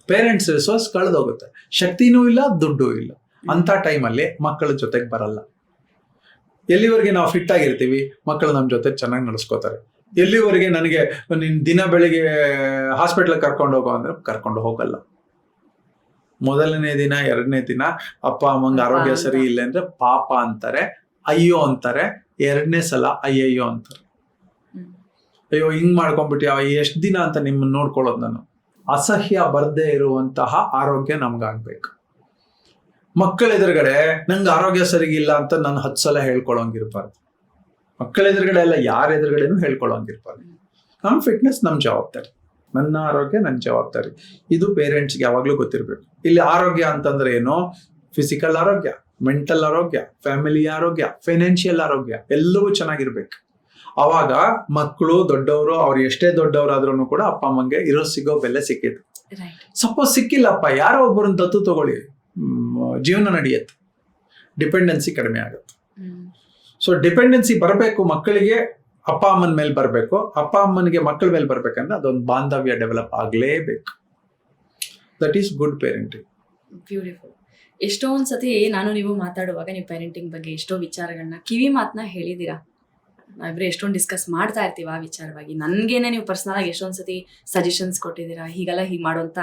Parents resource ಕಳೆದೋಗುತ್ತೆ. ಶಕ್ತಿನೂ ಇಲ್ಲ ದುಡ್ಡು ಇಲ್ಲ. ಅಂತ ಟೈಮಲ್ಲಿ ಮಕ್ಕಳ ಜೊತೆಗೆ ಬರಲ್ಲ. ಎಲ್ಲಿವರೆಗೆ ನಾವು ಫಿಟ್ ಆಗಿರ್ತೀವಿ ಮಕ್ಕಳು ನಮ್ಮ ಜೊತೆ ಚೆನ್ನಾಗಿ ನಡೆಸ್ಕೋತಾರೆ. ಎಲ್ಲಿವರೆಗೆ ನನಗೆ ನಿನ್ನ ದಿನ ಬೆಳಿಗ್ಗೆ ಹಾಸ್ಪಿಟ್ಲಿಗೆ ಕರ್ಕೊಂಡು ಹೋಗೋ ಅಂದ್ರೆ ಕರ್ಕೊಂಡು ಹೋಗಲ್ಲ. ಮೊದಲನೇ ದಿನ ಎರಡನೇ ದಿನ ಅಪ್ಪ ಅಮ್ಮಂಗೆ ಆರೋಗ್ಯ ಸರಿ ಇಲ್ಲ ಅಂದ್ರೆ ಪಾಪ ಅಂತಾರೆ ಅಯ್ಯೋ ಅಂತಾರೆ ಎರಡನೇ ಸಲ ಅಯ್ಯಯ್ಯೋ ಅಂತಾರೆ. ಅಯ್ಯೋ ಹಿಂಗ್ ಮಾಡ್ಕೊಂಡ್ಬಿಟ್ಟು ಎಷ್ಟು ದಿನ ಅಂತ ನಿಮ್ಮನ್ನ ನೋಡ್ಕೊಳ್ಳೋದು ನಾನು. ಅಸಹ್ಯ ಬರದೇ ಇರುವಂತಹ ಆರೋಗ್ಯ ನಮ್ಗಾಗ್ಬೇಕು. ಮಕ್ಕಳ ಎದುರುಗಡೆ ನಂಗೆ ಆರೋಗ್ಯ ಸರಿಗಿಲ್ಲ ಅಂತ ನಾನು ಹತ್ತು ಸಲ ಹೇಳ್ಕೊಳಂಗಿರ್ಬಾರ್ದು. ಮಕ್ಕಳ ಎದುರುಗಡೆ ಎಲ್ಲ ಯಾರ ಎದುರುಗಡೆನೂ ಹೇಳ್ಕೊಳಂಗಿರ್ಬಾರ್ದು. ನಮ್ಮ ಫಿಟ್ನೆಸ್ ನಮ್ಮ ಜವಾಬ್ದಾರಿ. ನನ್ನ ಆರೋಗ್ಯ ನನ್ನ ಜವಾಬ್ದಾರಿ. ಇದು ಪೇರೆಂಟ್ಸ್ಗೆ ಯಾವಾಗಲೂ ಗೊತ್ತಿರಬೇಕು. ಇಲ್ಲಿ ಆರೋಗ್ಯ ಅಂತಂದ್ರೆ ಏನು? ಫಿಸಿಕಲ್ ಆರೋಗ್ಯ ಮೆಂಟಲ್ ಆರೋಗ್ಯ ಫ್ಯಾಮಿಲಿ ಆರೋಗ್ಯ ಫೈನಾನ್ಷಿಯಲ್ ಆರೋಗ್ಯ, ಎಲ್ಲವೂ ಚೆನ್ನಾಗಿರ್ಬೇಕು. ಅವಾಗ ಮಕ್ಕಳು ದೊಡ್ಡವರು ಅವ್ರು ಎಷ್ಟೇ ದೊಡ್ಡವರಾದ್ರೂ ಕೂಡ ಅಪ್ಪ ಅಮ್ಮಂಗೆ ಇರೋ ಸಿಗೋ ಬೆಲೆ ಸಿಕ್ಕಿತ್ತು. ಸಪೋಸ್ ಸಿಕ್ಕಿಲ್ಲಪ್ಪ ಯಾರೋ ಒಬ್ಬರನ್ನ ದತ್ತು ತಗೊಳ್ಳಿ. ಜೀವನ ನಡೆಯುತ್ತೆ. ಡಿಪೆಂಡೆನ್ಸಿ ಕಡಿಮೆ ಆಗುತ್ತೆ. ಸೊ ಡಿಪೆಂಡೆನ್ಸಿ ಬರಬೇಕು ಮಕ್ಕಳಿಗೆ ಅಪ್ಪ ಅಮ್ಮನ ಮೇಲೆ ಬರಬೇಕು. ಅಪ್ಪ ಅಮ್ಮನಿಗೆ ಮಕ್ಕಳ ಮೇಲೆ ಬರ್ಬೇಕಂದ್ರೆ ಅದೊಂದು ಬಾಂಧವ್ಯ ಡೆವಲಪ್ ಆಗಲೇಬೇಕು. That is good parenting beautiful ಎಷ್ಟೊಂದು ಸತಿ ನಾನು ನೀವು ಮಾತಾಡುವಾಗ ನೀವು ಪೇರೆಂಟಿಂಗ್ ಬಗ್ಗೆ ಎಷ್ಟೋ ವಿಚಾರಗಳನ್ನ ಕಿವಿ ಮಾತನ್ನ ಹೇಳಿದೀರಾ ನಾವಿಬ್ರು ಎಷ್ಟೊಂದು ಡಿಸ್ಕಸ್ ಮಾಡ್ತಾ ಇರ್ತೀವಿ ಆ ವಿಚಾರವಾಗಿ. ನನ್ಗೇನೆ ನೀವು ಪರ್ಸನಲ್ ಆಗಿ ಎಷ್ಟೊಂದ್ ಸತಿ ಸಜೆಷನ್ಸ್ ಕೊಟ್ಟಿದ್ದೀರಾ ಹೀಗೆಲ್ಲ ಹೀಗೆ ಮಾಡುವಂತ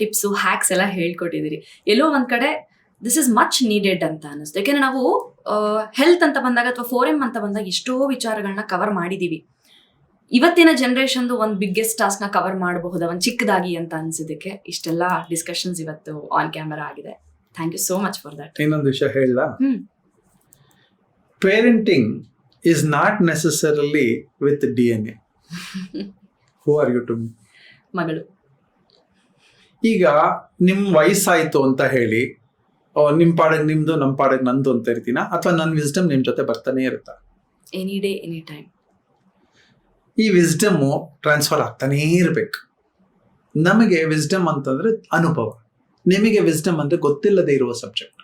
ಟಿಪ್ಸು ಹ್ಯಾಕ್ಸ್ ಎಲ್ಲ ಹೇಳ್ಕೊಟ್ಟಿದ್ದೀರಿ. ಎಲ್ಲೋ ಒಂದ್ ಕಡೆ ದಿಸ್ ಇಸ್ ಮಚ್ ನೀಡೆಡ್ ಅಂತ ಅನಿಸ್ತು ಯಾಕೆಂದ್ರೆ ನಾವು ಹೆಲ್ತ್ ಅಂತ ಬಂದಾಗ ಅಥವಾ ಫೋರ್ ಎಂ ಅಂತ ಬಂದಾಗ ಎಷ್ಟೋ ವಿಚಾರಗಳನ್ನ ಕವರ್ ಮಾಡಿದೀವಿ. ಇವತ್ತಿನ ಜನ್ರೇಷನ್ದು ಒಂದು ಬಿಗ್ಗೆಸ್ಟ್ ಟಾಸ್ಕ್ನ ಕವರ್ ಮಾಡಬಹುದಾ ಒಂದು ಚಿಕ್ಕದಾಗಿ ಅಂತ ಅನ್ಸಿದ್ದಕ್ಕೆ ಇಷ್ಟೆಲ್ಲ ಡಿಸ್ಕಷನ್ಸ್ ಇವತ್ತು ಆನ್ ಕ್ಯಾಮರಾ ಆಗಿದೆ. Thank you so much for that ಇನ್ನೊಂದು ವಿಷಯ ಹೇಳ. Parenting not necessarily with D N A who are you to ಮಗಳು. ಈಗ ನಿಮ್ ವಯಸ್ಸಾಯ್ತು ಅಂತ ಹೇಳಿ ಓ, ನಿಮ್ ನಿಮ್ಮದು ನಿಮ್ದು ನಮ್ ಪಾಡಗ್ ನಂದು ಅಂತ ಇರ್ತೀನ? ಅಥವಾ ನನ್ನ ವಿಸ್ಡಮ್ ನಿಮ್ ಜೊತೆ ಬರ್ತಾನೆ ಇರುತ್ತಾ? ಎನಿ ಡೇ ಎನಿ ಟೈಮ್ ಈ ವಿಸ್ಡಮ್ ಟ್ರಾನ್ಸ್ಫರ್ ಆಗ್ತಾನೇ ಇರ್ಬೇಕು. ನಮಗೆ ವಿಸ್ಡಮ್ ಅಂತಂದ್ರೆ ಅನುಭವ. ನಿಮಗೆ ವಿಸ್ಡಮ್ ಅಂದ್ರೆ ಗೊತ್ತಿಲ್ಲದೆ ಇರುವ ಸಬ್ಜೆಕ್ಟ್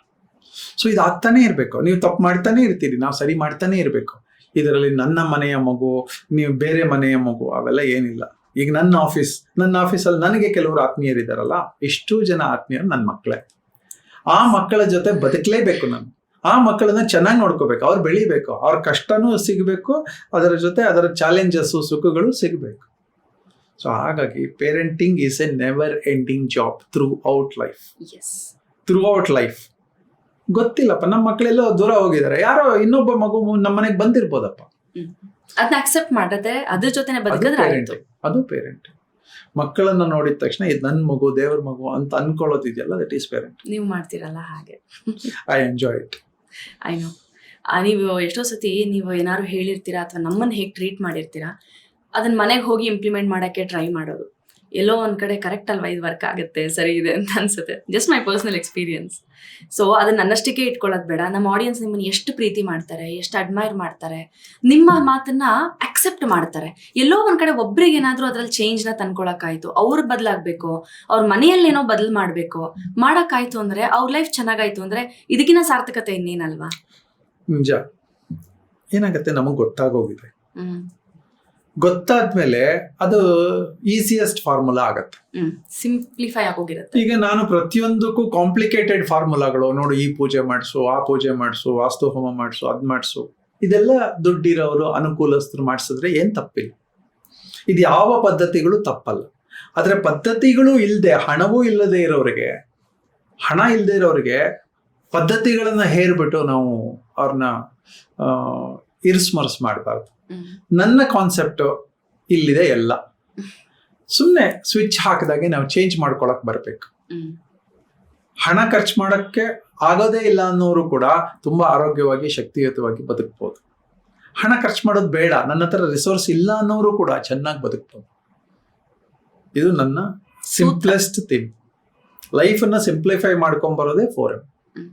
ಸೊ ಇದು ಆಗ್ತಾನೆ ಇರಬೇಕು. ನೀವು ತಪ್ಪು ಮಾಡ್ತಾನೆ ಇರ್ತೀರಿ. ನಾವು ಸರಿ ಮಾಡ್ತಾನೆ ಇರಬೇಕು. ಇದರಲ್ಲಿ ನನ್ನ ಮನೆಯ ಮಗು ನೀವು ಬೇರೆ ಮನೆಯ ಮಗು ಅವೆಲ್ಲ ಏನಿಲ್ಲ. ಈಗ ನನ್ನ ಆಫೀಸ್ ನನ್ನ ಆಫೀಸಲ್ಲಿ ನನಗೆ ಕೆಲವರು ಆತ್ಮೀಯರಿದ್ದಾರಲ್ಲ ಇಷ್ಟು ಜನ ಆತ್ಮೀಯರು ನನ್ನ ಮಕ್ಕಳೇ ಆ ಮಕ್ಕಳ ಜೊತೆ ಬದುಕಲೇಬೇಕು ನಾನು. ಆ ಮಕ್ಕಳನ್ನ ಚೆನ್ನಾಗಿ ನೋಡ್ಕೋಬೇಕು ಅವ್ರು ಬೆಳಿಬೇಕು ಅವ್ರ ಕಷ್ಟನೂ ಸಿಗಬೇಕು ಅದರ ಜೊತೆ ಅದರ ಚಾಲೆಂಜಸ್ಸು ಸುಖಗಳು ಸಿಗಬೇಕು. ಸೊ ಹಾಗಾಗಿ parenting is a never ending job throughout life throughout life ಗೊತ್ತಿಲ್ಲಪ್ಪ. ನಮ್ಮ ಮಕ್ಕಳೆಲ್ಲೋ ದೂರ ಹೋಗಿದ್ದಾರೆ. ಯಾರೋ ಇನ್ನೊಬ್ಬ ಮಗು ನಮ್ಮ ಮನೆಗೆ ಬಂದಿರ್ಬೋದಪ್ಪ. ಅದನ್ನ ಅಕ್ಸೆಪ್ಟ್ ಮಾಡದೆ ಅದ್ರ ಜೊತೆನೆ ಬದುಕಿದ್ರೆ ಆಯ್ತು. ಅದು ಪೇರೆಂಟ್ ಮಕ್ಕಳನ್ನ ನೋಡಿದ ತಕ್ಷಣ ಇದು ನನ್ನ ಮಗು ದೇವ್ರ ಮಗು ಅಂತ ಅನ್ಕೊಳ್ಳೋದಿದೆಯಲ್ಲ ದಟ್ ಈಸ್ ಪೇರೆಂಟ್ ನೀವು ಮಾಡ್ತೀರಲ್ಲ ಹಾಗೆ. I enjoy it I know ನೀವು ಎಷ್ಟೋ ಸತಿ ನೀವು ಏನಾದ್ರು ಹೇಳಿರ್ತೀರಾ ಅಥವಾ ನಮ್ಮನ್ನ ಹೇಗೆ ಟ್ರೀಟ್ ಮಾಡಿರ್ತೀರಾ ಅದನ್ನ ಮನೆಗೆ ಹೋಗಿ ಇಂಪ್ಲಿಮೆಂಟ್ ಮಾಡೋಕ್ಕೆ ಟ್ರೈ ಮಾಡೋದು. ಎಲ್ಲೋ ಒಂದ್ ಕಡೆ ಕರೆಕ್ಟ್ ಅಲ್ವಾ ಇದು ವರ್ಕ್ ಆಗುತ್ತೆ ಸರಿ ಇದೆ ಅಂತ ಅನ್ಸುತ್ತೆ. Just my personal experience so ಅದನ್ನ ನನ್ನಷ್ಟಕ್ಕೆ ಇಟ್ಕೊಳ್ಳೋದು ಬೇಡ. ನಮ್ಮ ಆಡಿಯನ್ಸ್ ನಿಮ್ಮನ್ನ ಎಷ್ಟು ಪ್ರೀತಿ ಮಾಡ್ತಾರೆ ಎಷ್ಟು ಅಡ್ಮೈರ್ ಮಾಡ್ತಾರೆ ನಿಮ್ಮ ಮಾತನ್ನ ಅಕ್ಸೆಪ್ಟ್ ಮಾಡ್ತಾರೆ. ಎಲ್ಲೋ ಒಂದ್ ಕಡೆ ಒಬ್ರಿಗೆ ಏನಾದ್ರೂ ಅದ್ರಲ್ಲಿ ನ ತಂದ್ಕೊಳಕ್ಕಾಯ್ತು ಅವ್ರು ಬದಲಾಗಬೇಕು ಅವ್ರ ಮನೆಯಲ್ಲಿ ಏನೋ ಬದಲು ಮಾಡಬೇಕು ಮಾಡಕ್ಕಾಯ್ತು ಅಂದ್ರೆ ಅವ್ರ ಲೈಫ್ ಚೆನ್ನಾಗಾಯ್ತು ಅಂದ್ರೆ ಇದಕ್ಕಿನ ಸಾರ್ಥಕತೆ ಇನ್ನೇನಲ್ವಾ? ನಿಜ. ಏನಾಗತ್ತೆ ನಮಗೆ ಗೊತ್ತಾಗೋಗಿದೆ. ಗೊತ್ತಾದ್ಮೇಲೆ ಅದು ಈಸಿಯೆಸ್ಟ್ ಫಾರ್ಮುಲಾ ಆಗತ್ತೆ. ಸಿಂಪ್ಲಿಫೈ ಆಗೋಗಿರುತ್ತೆ. ಈಗ ನಾನು ಪ್ರತಿಯೊಂದಕ್ಕೂ ಕಾಂಪ್ಲಿಕೇಟೆಡ್ ಫಾರ್ಮುಲಾಗಳು ನೋಡು ಈ ಪೂಜೆ ಮಾಡಿಸು ಆ ಪೂಜೆ ಮಾಡಿಸು ವಾಸ್ತು ಹೋಮ ಮಾಡಿಸು ಅದ್ ಮಾಡಿಸು. ಇದೆಲ್ಲ ದುಡ್ಡಿರೋರು ಅನುಕೂಲಸ್ಥರು ಮಾಡಿಸಿದ್ರೆ ಏನ್ ತಪ್ಪಿಲ್ಲ. ಇದು ಯಾವ ಪದ್ಧತಿಗಳು ತಪ್ಪಲ್ಲ. ಆದ್ರೆ ಪದ್ಧತಿಗಳು ಇಲ್ಲದೆ ಹಣವೂ ಇಲ್ಲದೆ ಇರೋರಿಗೆ ಹಣ ಇಲ್ಲದೆ ಇರೋರಿಗೆ ಪದ್ಧತಿಗಳನ್ನ ಹೇರ್ಬಿಟ್ಟು ನಾವು ಅವ್ರನ್ನ ಇರ್ಸ್ಮರ್ಸ್ ಮಾಡಬಾರ್ದು ನನ್ನ ಕಾನ್ಸೆಪ್ಟು ಇಲ್ಲಿದೆ ಎಲ್ಲ. ಸುಮ್ಮನೆ ಸ್ವಿಚ್ ಹಾಕಿದಾಗೆ ನಾವು ಚೇಂಜ್ ಮಾಡ್ಕೊಳಕ್ ಬರಬೇಕು. ಹಣ ಖರ್ಚು ಮಾಡೋಕ್ಕೆ ಆಗೋದೇ ಇಲ್ಲ ಅನ್ನೋರು ಕೂಡ ತುಂಬ ಆರೋಗ್ಯವಾಗಿ ಶಕ್ತಿಯುತವಾಗಿ ಬದುಕ್ಬೋದು. ಹಣ ಖರ್ಚು ಮಾಡೋದು ಬೇಡ ನನ್ನ ಹತ್ರ ರಿಸೋರ್ಸ್ ಇಲ್ಲ ಅನ್ನೋರು ಕೂಡ ಚೆನ್ನಾಗಿ ಬದುಕ್ಬೋದು. ಇದು ನನ್ನ ಸಿಂಪ್ಲೆಸ್ಟ್ ಥಿಂಗ್ ಲೈಫನ್ನ ಸಿಂಪ್ಲಿಫೈ ಮಾಡ್ಕೊಂಬರೋದೇ ಫೋರಮ್ ಹ್ಮ್.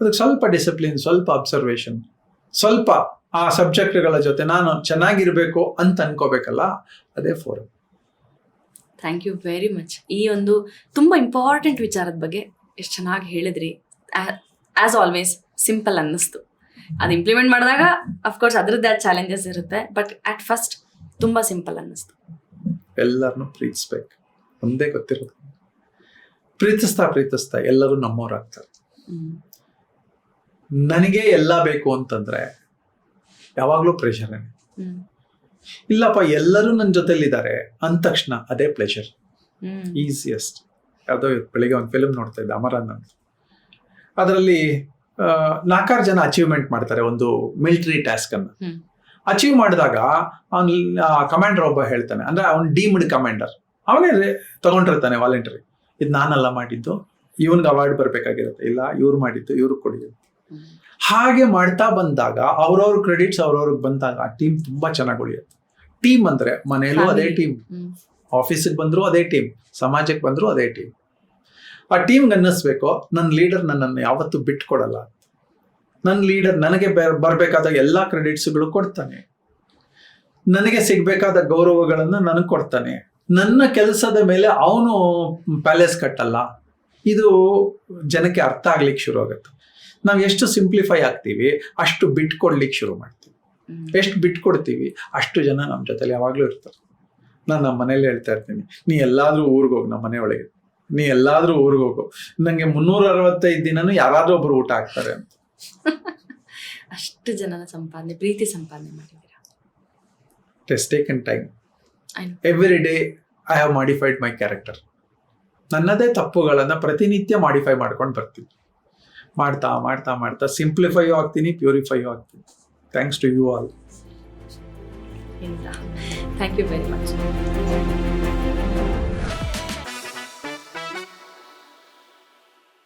ಅದಕ್ಕೆ ಸ್ವಲ್ಪ ಡಿಸಿಪ್ಲಿನ್ ಸ್ವಲ್ಪ ಅಬ್ಸರ್ವೇಷನ್ ಸ್ವಲ್ಪ ಆ ಸಬ್ಜೆಕ್ಟ್ಗಳ ಜೊತೆ ನಾನು ಚೆನ್ನಾಗಿರ್ಬೇಕು ಅಂತ ಅನ್ಕೋಬೇಕಲ್ಲ ಅದೇ forum thank you very much ಈ ಒಂದು ತುಂಬ ಇಂಪಾರ್ಟೆಂಟ್ ವಿಚಾರದ ಬಗ್ಗೆ ಎಷ್ಟು ಚೆನ್ನಾಗಿ ಹೇಳಿದ್ರಿ. ಆಸ್ ಆಲ್ವೇಸ್ ಸಿಂಪಲ್ ಅನ್ನಿಸ್ತು. ಅದು ಇಂಪ್ಲಿಮೆಂಟ್ ಮಾಡಿದಾಗ ಅಫ್ಕೋರ್ಸ್ ಅದರದ್ದೇ ಚಾಲೆಂಜಸ್ ಇರುತ್ತೆ ಬಟ್ ಅಟ್ ಫಸ್ಟ್ ತುಂಬ ಸಿಂಪಲ್ ಅನ್ನಿಸ್ತು. ಎಲ್ಲರನ್ನು ಪ್ರೀತಿಸ್ಬೇಕು. ಒಂದೇ ಗೊತ್ತಿರೋದು. ಪ್ರೀತಿಸ್ತಾ ಪ್ರೀತಿಸ್ತಾ ಎಲ್ಲರೂ ನಮ್ಮವರಾಗ್ತಾರೆ. ನನಗೆ ಎಲ್ಲ ಬೇಕು ಅಂತಂದ್ರೆ ಯಾವಾಗಲೂ ಪ್ರೆಷರ್ ಇಲ್ಲಪ್ಪ ಎಲ್ಲರೂ ನನ್ನ ಜೊತೆಲಿದ್ದಾರೆ. ಅಂದ ತಕ್ಷಣ ಅದೇ ಪ್ಲೆಷರ್ ಈಸಿಯೆಸ್ಟ್ ಯಾವುದೋ ಬೆಳಿಗ್ಗೆ ಒಂದು ಫಿಲ್ಮ್ ನೋಡ್ತಾ ಇದ್ದೆ ಅಮರನ್ ಅಂತ ಅದರಲ್ಲಿ ನಾಲ್ಕಾರು ಜನ ಅಚೀವ್ಮೆಂಟ್ ಮಾಡ್ತಾರೆ ಒಂದು ಮಿಲಿಟರಿ ಟಾಸ್ಕ್ ಅನ್ನು. ಅಚೀವ್ ಮಾಡಿದಾಗ ಅವನ್ ಕಮಾಂಡರ್ ಒಬ್ಬ ಹೇಳ್ತಾನೆ. ಅಂದ್ರೆ ಅವನ್ ಡೀಮ್ಡ್ ಕಮಾಂಡರ್ ಅವನೇ ತಗೊಂಡಿರ್ತಾನೆ ವಾಲಂಟರಿ ಇದು ನಾನಲ್ಲ ಮಾಡಿದ್ದು. ಇವನ್ಗೆ ಅವಾರ್ಡ್ ಬರ್ಬೇಕಾಗಿರುತ್ತೆ. ಇಲ್ಲ ಇವ್ರು ಮಾಡಿದ್ದು ಇವ್ರಿಗೆ ಕೊಡಿ. ಹಾಗೆ ಮಾಡ್ತಾ ಬಂದಾಗ ಅವ್ರವ್ರ ಕ್ರೆಡಿಟ್ಸ್ ಅವ್ರವ್ರಿಗೆ ಬಂದಾಗ ಟೀಮ್ ತುಂಬಾ ಚೆನ್ನಾಗಿ ಉಳಿಯುತ್ತೆ. ಟೀಮ್ ಅಂದ್ರೆ ಮನೆಯಲ್ಲೂ ಅದೇ ಟೀಮ್ ಆಫೀಸಿಗೆ ಬಂದ್ರು ಅದೇ ಟೀಮ್ ಸಮಾಜಕ್ಕೆ ಬಂದ್ರು ಅದೇ ಟೀಮ್ ಆ ಟೀಮ್ಗೆ ಅನ್ನಿಸ್ಬೇಕು ನನ್ನ ಲೀಡರ್ ನನ್ನನ್ನು ಯಾವತ್ತೂ ಬಿಟ್ಕೊಡಲ್ಲ. ನನ್ನ ಲೀಡರ್ ನನಗೆ ಬರಬೇಕಾದ ಎಲ್ಲ ಕ್ರೆಡಿಟ್ಸ್ ಕ್ರೆಡಿಟ್ಸ್ಗಳು ಕೊಡ್ತಾನೆ. ನನಗೆ ಸಿಗಬೇಕಾದ ಗೌರವಗಳನ್ನು ನನಗೆ ಕೊಡ್ತಾನೆ. ನನ್ನ ಕೆಲಸದ ಮೇಲೆ ಅವನು ಪ್ಯಾಲೇಸ್ ಕಟ್ಟಲ್ಲ. ಇದು ಜನಕ್ಕೆ ಅರ್ಥ ಆಗ್ಲಿಕ್ಕೆ ಶುರು ಆಗುತ್ತೆ. ನಾವು ಎಷ್ಟು ಸಿಂಪ್ಲಿಫೈ ಆಗ್ತೀವಿ ಅಷ್ಟು ಬಿಟ್ಕೊಡ್ಲಿಕ್ಕೆ ಶುರು ಮಾಡ್ತೀವಿ. ಎಷ್ಟು ಬಿಟ್ಕೊಡ್ತೀವಿ ಅಷ್ಟು ಜನ ನಮ್ಮ ಜೊತೆಲಿ ಯಾವಾಗಲೂ ಇರ್ತಾರೆ. ನಾನು ನಮ್ಮ ಮನೇಲಿ ಹೇಳ್ತಾ ಇರ್ತೀನಿ ನೀ ಎಲ್ಲಾದ್ರೂ ಊರಿಗೆ ಹೋಗು ನಮ್ಮ ಮನೆ ಒಳಗೆ ನೀ ಎಲ್ಲಾದ್ರೂ ಊರಿಗೆ ಹೋಗು ನನಗೆ ಮುನ್ನೂರ ಅರವತ್ತೈದು ದಿನನೂ ಯಾರಾದರೂ ಒಬ್ರು ಊಟ ಹಾಕ್ತಾರೆ ಅಂತ. ಅಷ್ಟು ಜನನ ಸಂಪಾದನೆ ಪ್ರೀತಿ ಸಂಪಾದನೆ ಮಾಡಿದ್ದೀರಾ? ಟೆಸ್ taken time every day I have modified my character ನನ್ನದೇ ತಪ್ಪುಗಳನ್ನು ಪ್ರತಿನಿತ್ಯ ಮಾಡಿಫೈ ಮಾಡ್ಕೊಂಡು ಬರ್ತೀನಿ. ಮಾಡ್ತಾ ಮಾಡ್ತಾ ಮಾಡ್ತಾ ಸಿಂಪ್ಲಿಫೈಯೂ ಆಗ್ತೀನಿ ಪ್ಯೂರಿಫೈಯೂ ಆಗ್ತೀನಿ. Thanks to you all thank you very much